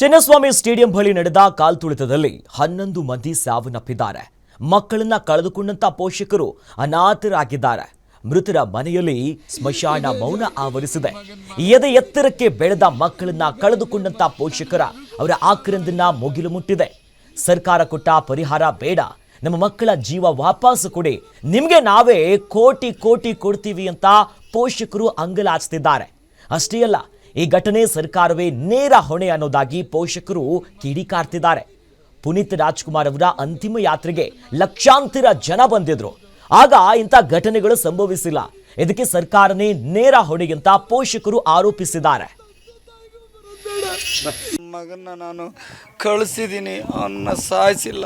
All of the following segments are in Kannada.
ಚಿನ್ನಸ್ವಾಮಿ ಸ್ಟೇಡಿಯಂ ಬಳಿ ನಡೆದ ಕಾಲ್ತುಳಿತದಲ್ಲಿ ಹನ್ನೊಂದು ಮಂದಿ ಸಾವನ್ನಪ್ಪಿದ್ದಾರೆ. ಮಕ್ಕಳನ್ನ ಕಳೆದುಕೊಂಡಂತ ಪೋಷಕರು ಅನಾಥರಾಗಿದ್ದಾರೆ. ಮೃತರ ಮನೆಯಲ್ಲಿ ಸ್ಮಶಾನ ಮೌನ ಆವರಿಸಿದೆ. ಎದೆ ಎತ್ತರಕ್ಕೆ ಬೆಳೆದ ಮಕ್ಕಳನ್ನ ಕಳೆದುಕೊಂಡಂತ ಪೋಷಕರ ಅವರ ಆಕ್ರಂದನ್ನ ಮುಗಿಲು ಮುಟ್ಟಿದೆ. ಸರ್ಕಾರ ಕೊಟ್ಟ ಪರಿಹಾರ ಬೇಡ. ನಮ್ಮ ಮಕ್ಕಳ ಜೀವ ವಾಪಸ್ ಕೊಡಿ. ನಿಮಗೆ ನಾವೇ ಕೋಟಿ ಕೋಟಿ ಕೊಡ್ತೀವಿ ಅಂತ ಪೋಷಕರು ಅಂಗಲಾಚ್ತಿದ್ದಾರೆ ಅಷ್ಟೇ ಅಲ್ಲ ಈ ಘಟನೆ ಸರ್ಕಾರವೇ ನೇರ ಹೊಣೆ ಅನ್ನೋದಾಗಿ ಪೋಷಕರು ಕಿಡಿಕಾರ್ತಿದ್ದಾರೆ. ಪುನೀತ್ ರಾಜ್ಕುಮಾರ್ ಅವರ ಅಂತಿಮ ಯಾತ್ರೆಗೆ ಲಕ್ಷಾಂತರ ಜನ ಬಂದಿದ್ರು. ಆಗ ಇಂಥ ಘಟನೆಗಳು ಸಂಭವಿಸಿಲ್ಲ. ಇದಕ್ಕೆ ಸರ್ಕಾರನೇ ನೇರ ಹೊಣೆ ಅಂತ ಪೋಷಕರು ಆರೋಪಿಸಿದ್ದಾರೆ. ಮಗನ್ನ ನಾನು ಕಳಿಸಿದ್ದೀನಿ ಅವನ್ನ ಸಾಯಿಸಿಲ್ಲ.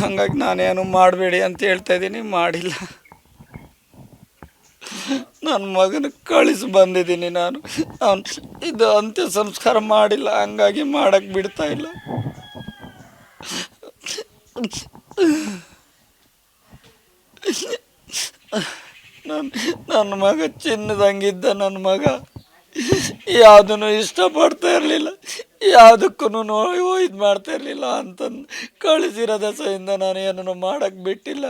ಹಾಗಾಗಿ ನಾನೇನು ಮಾಡಬೇಡಿ ಅಂತ ಹೇಳ್ತಾ ಇದ್ದೀನಿ, ಮಾಡಿಲ್ಲ. ನನ್ನ ಮಗನ ಕಳಿಸಿ ಬಂದಿದ್ದೀನಿ ನಾನು. ಅವನು ಇದು ಅಂತ್ಯ ಸಂಸ್ಕಾರ ಮಾಡಿಲ್ಲ, ಹಂಗಾಗಿ ಮಾಡಕ್ಕೆ ಬಿಡ್ತಾ ಇಲ್ಲ. ನನ್ನ ನನ್ನ ಮಗ ಚಿನ್ನದಂಗಿದ್ದ ನನ್ನ ಮಗ ಯಾವುದನ್ನು ಇಷ್ಟಪಡ್ತಾ ಇರಲಿಲ್ಲ ಯಾವುದಕ್ಕೂ ಇದು ಮಾಡ್ತಾ ಇರಲಿಲ್ಲ ಅಂತಂದು ಕಳಿಸಿರೋ ದಸೆಯಿಂದ ನಾನು ಏನನ್ನು ಮಾಡಕ್ಕೆ ಬಿಟ್ಟಿಲ್ಲ.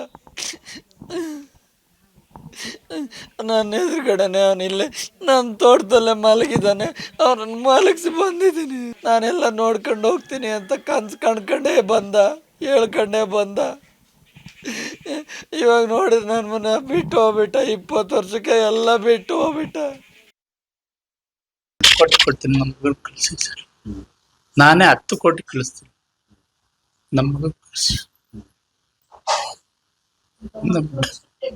ನನ್ನ ಎದುರುಗಡೆನೆ ಅವನಿಲ್ಲೇ ನನ್ನ ತೋಟದಲ್ಲೇ ಮಲಗಿದ್ದಾನೆ ಅವನನ್ನು ಮಲಗಿಸಿ ಬಂದಿದ್ದೀನಿ. ನಾನೆಲ್ಲ ನೋಡ್ಕೊಂಡು ಹೋಗ್ತೀನಿ ಅಂತ ಕನ್ಸು ಕಣ್ಕಂಡೇ ಬಂದ, ಹೇಳ್ಕೊಂಡೇ ಬಂದ. ಇವಾಗ ನೋಡಿದ್ರೆ ನನ್ನ ಮನೆ ಬಿಟ್ಟು ಹೋಗ್ಬಿಟ್ಟ, ಇಪ್ಪತ್ತು ವರ್ಷಕ್ಕೆ ಎಲ್ಲ ಬಿಟ್ಟು ಹೋಗ್ಬಿಟ್ಟ. ಕೊಟ್ಟು ಕೊಡ್ತೀನಿ ನಮ್ಮ ಮಗಳು ಕಳಿಸಿ ಸರ್. ನಾನೇ ಹತ್ತು ಕೋಟಿ ಕಳಿಸ್ತೀನಿ. ನಮ್ಮ ಮಗಳು ಕಳಿಸಿ.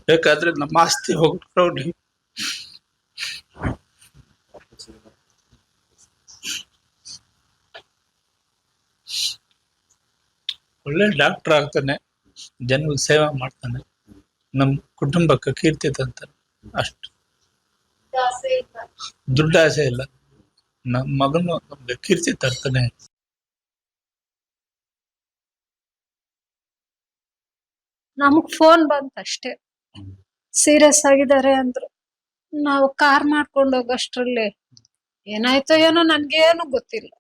ಬೇಕಾದ್ರೆ ನಮ್ಮ ಆಸ್ತಿ ಹೋಗ್ಬಿಟ್ಟು ಒಳ್ಳೆ ಡಾಕ್ಟರ್ ಆಗ್ತಾನೆ ಜನ ಸೇವೆ ಮಾಡ್ತಾನೆ ನಮ್ಮ ಕುಟುಂಬಕ್ಕೆ ಕೀರ್ತಿ ತಂತಾನೆ ಅಷ್ಟು. ದುಡ್ಡಾಸೆ ಆಸೆ ಇಲ್ಲ. ನಮ್ಮ ಮಗನು ನಮ್ಗೆ ಕೀರ್ತಿ ತರ್ತಾನೆ. ನಮಗ್ ಫೋನ್ ಬಂತ ಅಷ್ಟೇ. ಸೀರಿಯಸ್ ಆಗಿದ್ದಾರೆ ಅಂದ್ರು. ನಾವು ಕಾರ್ ಮಾಡ್ಕೊಂಡು ಹೋಗೋಷ್ಟ್ರಲ್ಲಿ ಏನಾಯ್ತೋ ಏನೋ ನನ್ಗೇನು ಗೊತ್ತಿಲ್ಲ.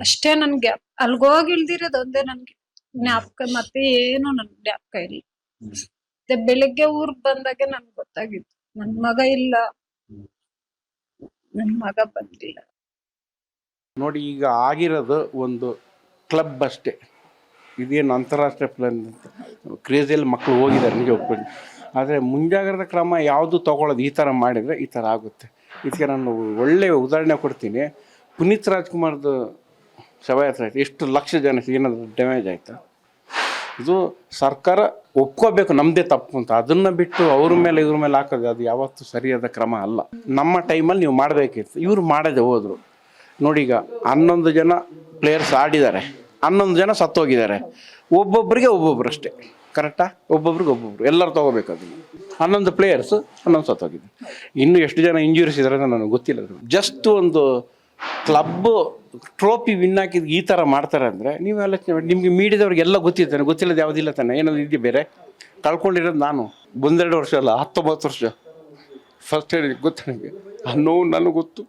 ಅಷ್ಟೇ ನನ್ಗೆ ಅಲ್ಗೋಗಿ ಒಂದೇ ನನ್ಗೆ. ಜ್ಞಾಪಕ ಮತ್ತೆ ಏನು ನನ್ ಜ್ಞಾಪಕ ಇಲ್ಲ. ಮತ್ತೆ ಬೆಳಿಗ್ಗೆ ಊರ್ಗ್ ಬಂದಾಗ ನನ್ಗೆ ಗೊತ್ತಾಗಿತ್ತು. ನನ್ ಮಗ ಇಲ್ಲ. ನನ್ ಮಗ ಬಂದಿಲ್ಲ. ನೋಡಿ ಈಗ ಆಗಿರೋದು ಒಂದು ಕ್ಲಬ್ ಅಷ್ಟೇ. ಇದೇನು ಅಂತಾರಾಷ್ಟ್ರೀಯ ಪ್ಲಾನ್ ಕ್ರೇಜಿಯಲ್ಲಿ ಮಕ್ಕಳು ಹೋಗಿದ್ದಾರೆ, ನಿಜ ಒಪ್ಕೊಂಡು ಆದರೆ ಮುಂಜಾಗ್ರತಾ ಕ್ರಮ ಯಾವುದು ತಗೊಳ್ಳೋದು, ಈ ಥರ ಮಾಡಿದರೆ ಈ ಥರ ಆಗುತ್ತೆ. ಇದಕ್ಕೆ ನಾನು ಒಳ್ಳೆಯ ಉದಾಹರಣೆ ಕೊಡ್ತೀನಿ. ಪುನೀತ್ ರಾಜ್ಕುಮಾರ್ದು ಶವಯಾತ್ರೆ ಆಯಿತು. ಎಷ್ಟು ಲಕ್ಷ ಜನ ಏನಾದರೂ ಡ್ಯಾಮೇಜ್ ಆಯಿತು? ಇದು ಸರ್ಕಾರ ಒಪ್ಕೋಬೇಕು ನಮ್ಮದೇ ತಪ್ಪು ಅಂತ. ಅದನ್ನು ಬಿಟ್ಟು ಅವ್ರ ಮೇಲೆ, ಇವ್ರ ಮೇಲೆ ಹಾಕೋದು ಅದು ಯಾವತ್ತೂ ಸರಿಯಾದ ಕ್ರಮ ಅಲ್ಲ. ನಮ್ಮ ಟೈಮಲ್ಲಿ ನೀವು ಮಾಡಬೇಕಿತ್ತು. ಇವರು ಮಾಡದೆ ಹೋದರು. ನೋಡಿ ಈಗ ಹನ್ನೊಂದು ಜನ ಪ್ಲೇಯರ್ಸ್ ಆಡಿದ್ದಾರೆ. ಹನ್ನೊಂದು ಜನ ಸತ್ತೋಗಿದ್ದಾರೆ. ಒಬ್ಬೊಬ್ಬರಿಗೆ ಒಬ್ಬೊಬ್ರು ಅಷ್ಟೇ ಕರೆಕ್ಟಾ ಒಬ್ಬೊಬ್ರಿಗೆ ಒಬ್ಬೊಬ್ರು. ಎಲ್ಲರೂ ತೊಗೋಬೇಕು ಅದನ್ನು ಹನ್ನೊಂದು ಪ್ಲೇಯರ್ಸು ಹನ್ನೊಂದು ಸತ್ತೋಗಿದೆ. ಇನ್ನು ಎಷ್ಟು ಜನ ಇಂಜುರೀಸ್ ಇದ್ದಾರೆ ನನಗೆ ಗೊತ್ತಿಲ್ಲ ಜಸ್ಟ್ ಒಂದು ಕ್ಲಬ್ ಟ್ರೋಫಿ ವಿನ್ ಹಾಕಿದ್ ಈ ಥರ ಮಾಡ್ತಾರೆ ಅಂದರೆ ನೀವು ಆಲೋಚನೆ ಮಾಡಿ. ನಿಮಗೆ ಮೀಡಿಯಾದವ್ರಿಗೆಲ್ಲ ಗೊತ್ತಿರ್ತಾನೆ ಗೊತ್ತಿಲ್ಲದ ಯಾವುದಿಲ್ಲ ತಾನೆ. ಏನಾದ್ರು ಇದೆಯಾ ಬೇರೆ? ಕಳ್ಕೊಂಡಿರೋದು ನಾನು. ಒಂದೆರಡು ವರ್ಷ ಅಲ್ಲ, ಹತ್ತೊಂಬತ್ತು ವರ್ಷ. ಫಸ್ಟ್ ಹೇಳಿ ಗೊತ್ತು ನನಗೆ ಆ ನೋವು ನನಗೆ ಗೊತ್ತು.